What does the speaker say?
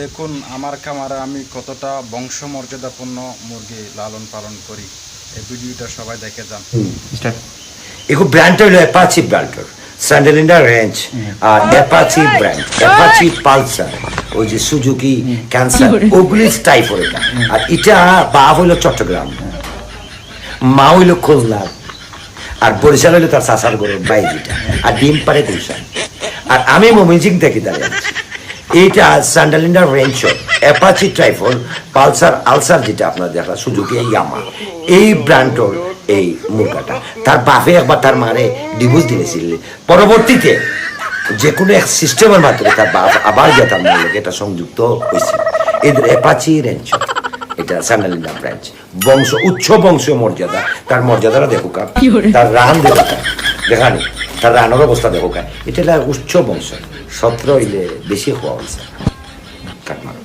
দেখুন আমার খামারে আমি কতটা বংশমর্যাদাপূর্ণ মুরগি লালন পালন করি। এই ভিডিওটা সবাই দেখে যান। এগো ব্র্যান্ড হলো অ্যাপাচি ব্র্যান্ডর স্যান্ডেলিন্ডা রেঞ্জ আর অ্যাপাচি ব্র্যান্ড অ্যাপাচি পালসার ওই যে সুজুকি ক্যান্সার ওগুলি টাইপ এটা। আর এটা বা হইল চট্টগ্রাম। মা হইল খুলনা। আর বরিশাল হইল তার চাষার গরু বাইজিটা আর ডিম পারে গুলশান। আর আমি মমিনজিং থেকে দাঁড়িয়ে এইটা স্যান্ডালিন্ডা রেঞ্জ অ্যাপাচি ট্রাইফল পালসার আলসার যেটা আপনার দেখা সুজুকি ইয়ামা। এই ব্র্যান্ডর এই মুরগাটা। তার বাপে একবার তার মারে ডিভোর্স দিয়েছিল পরবর্তীতে যে কোনো এক সিস্টেমের মাধ্যমে তার বাপ আবার গিয়ে তার মার এটা সংযুক্ত হয়েছিল এদের অ্যাপাচি রেঞ্জ এটা স্যান্ডালিন্ডা ব্রাঞ্চ বংশ উচ্চ বংশীয় মর্যাদা। তার মর্যাদাটা দেখো কা তার রান দেখো কা দেখানি তার আনোর অবস্থা দেখো কেন। এটা উচ্চ বংশ সতেরো ইলে বেশি হওয়া হয়েছে। কাটমার।